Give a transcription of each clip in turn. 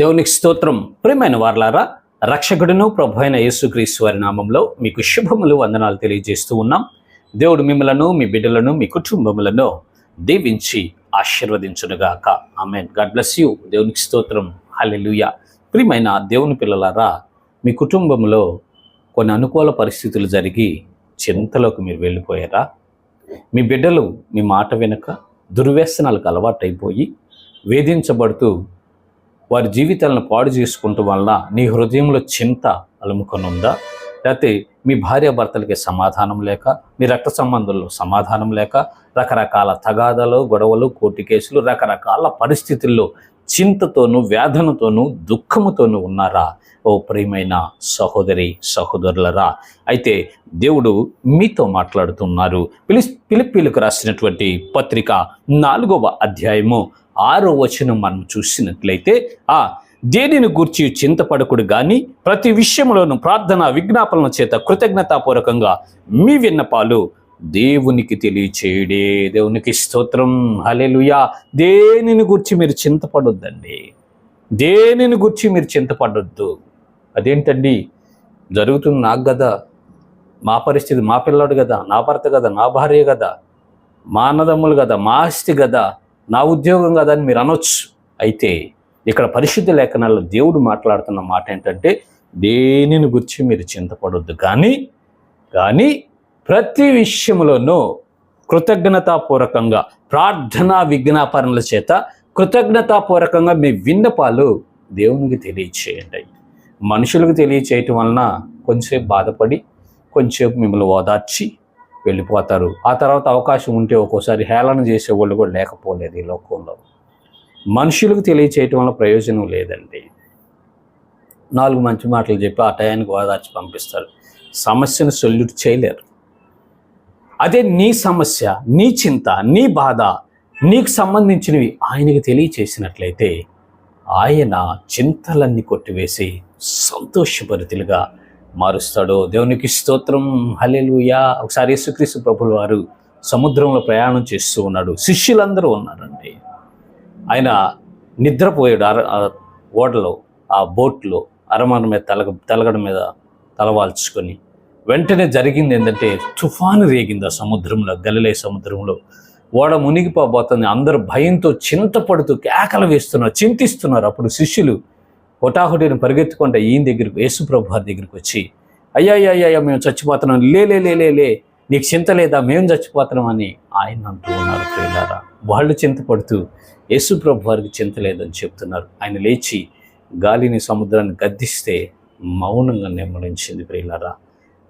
దేవునికి స్తోత్రం. ప్రియమైన వార్లారా రక్షకుడును ప్రభు అయిన యేసుక్రీస్తు వారి నామంలో మీకు శుభములు వందనాలు తెలియజేస్తూ ఉన్నాం. దేవుడు మిమ్మలను మీ బిడ్డలను మీ కుటుంబములను దీవించి ఆశీర్వదించునుగాక. ఆమెన్. God bless you. దేవునికి స్తోత్రం. హలెలుయ ప్రియమైన దేవుని పిల్లలారా మీ కుటుంబంలో కొన్ని అనుకూల పరిస్థితులు జరిగి చింతలోకి మీరు వెళ్ళిపోయారా? మీ బిడ్డలు మీ మాట వెనుక దుర్వ్యసనాలకు అలవాటైపోయి వేధించబడుతూ వారి జీవితాలను పాడు చేసుకుంటూ వల్ల నీ హృదయంలో చింత అలుముకొనుందా? లేకపోతే మీ భార్యాభర్తలకి సమాధానం లేక మీ రక్త సంబంధంలో సమాధానం లేక రకరకాల తగాదాలు గొడవలు కోర్టు కేసులు రకరకాల పరిస్థితుల్లో చింతతోనూ వేదనతోనూ దుఃఖముతోనూ ఉన్నారా? ఓ ప్రియమైన సహోదరి సహోదరులరా అయితే దేవుడు మీతో మాట్లాడుతున్నారు. పిలి పిలిపిలకు రాసినటువంటి పత్రిక నాలుగవ అధ్యాయము ఆరో వచనం మనం చూసినట్లయితే ఆ దేనిని గూర్చి చింతపడకుడు గాని ప్రతి విషయంలోనూ ప్రార్థన విజ్ఞాపనల చేత కృతజ్ఞతాపూర్వకంగా మీ విన్నపాలు దేవునికి తెలియచేయడే. దేవునికి స్తోత్రం. హలెలుయా దేనిని గురించి మీరు చింతపడొద్దండి? దేనిని గురించి మీరు చింతపడొద్దు? అదేంటండి? జరుగుతుంది నాకు కదా. మా పరిస్థితి మా పిల్లాడు కదా. నా భర్త కదా. నా భార్య కదా. మా అన్నదమ్ములు కదా. మా ఆస్తి కదా. నా ఉద్యోగం కదా అని మీరు అనొచ్చు. అయితే ఇక్కడ పరిశుద్ధ లేఖనాల్లో దేవుడు మాట్లాడుతున్న మాట ఏంటంటే దేనిని గురించి మీరు చింతపడొద్దు. కానీ కానీ ప్రతి విషయంలోనూ కృతజ్ఞతాపూర్వకంగా ప్రార్థనా విజ్ఞాపనల చేత కృతజ్ఞతాపూర్వకంగా మీ విన్నపాలు దేవునికి తెలియచేయండి. మనుషులకు తెలియచేయటం వలన కొంచెంసేపు బాధపడి కొంచెంసేపు మిమ్మల్ని ఓదార్చి వెళ్ళిపోతారు. ఆ తర్వాత అవకాశం ఉంటే ఒక్కోసారి హేళన చేసేవాళ్ళు కూడా లేకపోలేదు ఈ లోకంలో. మనుషులకు తెలియచేయటం వల్ల ప్రయోజనం లేదండి. నాలుగు మంచి మాటలు చెప్పి ఆ టయానికి ఓదార్చి పంపిస్తారు. సమస్యను సొల్యూట్ చేయలేరు. అదే నీ సమస్య నీ చింత నీ బాధ నీకు సంబంధించినవి ఆయనకి తెలియచేసినట్లయితే ఆయన చింతలన్నీ కొట్టివేసి సంతోషభరితులుగా మారుస్తాడు. దేవునికి స్తోత్రం. హలెలుయా ఒకసారి యేసుక్రీస్తు ప్రభులు వారు సముద్రంలో ప్రయాణం చేస్తూ ఉన్నాడు. శిష్యులందరూ ఉన్నారండి. ఆయన నిద్రపోయాడు. అర ఓడలో ఆ బోట్లో అరమాన మీద తలగ తలగడ మీద తలవాల్చుకొని వెంటనే జరిగింది ఏంటంటే తుఫాను రేగింది ఆ సముద్రంలో గలిలే సముద్రంలో. ఓడ మునిగిపోబోతుంది. అందరూ భయంతో చింతపడుతూ కేకలు వేస్తున్నారు చింతిస్తున్నారు. అప్పుడు శిష్యులు హుటాహుటిని పరిగెత్తుకుంటే ఈయన దగ్గరికి యేసుప్రభు వారి దగ్గరికి వచ్చి అయ్యా అయ్యా మేము చచ్చిపోతున్నాం. లే లే లే లే లే. నీకు చింత లేదా? మేము చచ్చిపోతున్నాం అని ఆయన అంటూ ఉన్నారు ప్రియులారా. వాళ్ళు చింతపడుతూ యేసుప్రభు వారికి చింత లేదని చెప్తున్నారు. ఆయన లేచి గాలిని సముద్రాన్ని గద్దిస్తే మౌనంగా నెమ్మడించింది ప్రియులారా.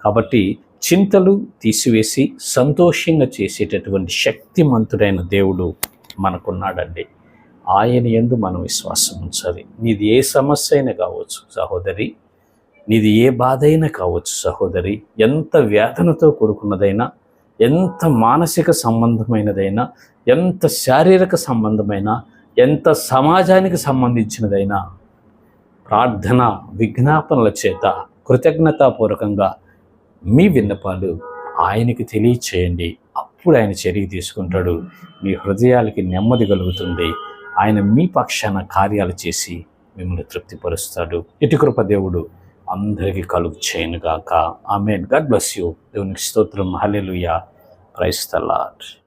కాబట్టి చింతలు తీసివేసి సంతోషంగా చేసేటటువంటి శక్తిమంతుడైన దేవుడు మనకున్నాడండి. ఆయన ఎందు మనం విశ్వాసం ఉంచాలి. నీది ఏ సమస్య అయినా కావచ్చు సహోదరి. నీది ఏ బాధ అయినా కావచ్చు సహోదరి. ఎంత వేదనతో కూడుకున్నదైనా ఎంత మానసిక సంబంధమైనదైనా ఎంత శారీరక సంబంధమైన ఎంత సమాజానికి సంబంధించినదైనా ప్రార్థన విజ్ఞాపనల చేత కృతజ్ఞతాపూర్వకంగా మీ విన్నపాలు ఆయనకి తెలియచేయండి. అప్పుడు ఆయన చర్య తీసుకుంటాడు. మీ హృదయాలకి నెమ్మది కలుగుతుంది. ఆయన మీ పక్షాన కార్యాలు చేసి మిమ్మల్ని తృప్తిపరుస్తాడు. ఇటు కృప దేవుడు అందరికీ కలుగు చేయనుగాక ఆమెన్. God bless you. దేవునికి స్తోత్రం. హల్లెలూయా. క్రైస్తలాట్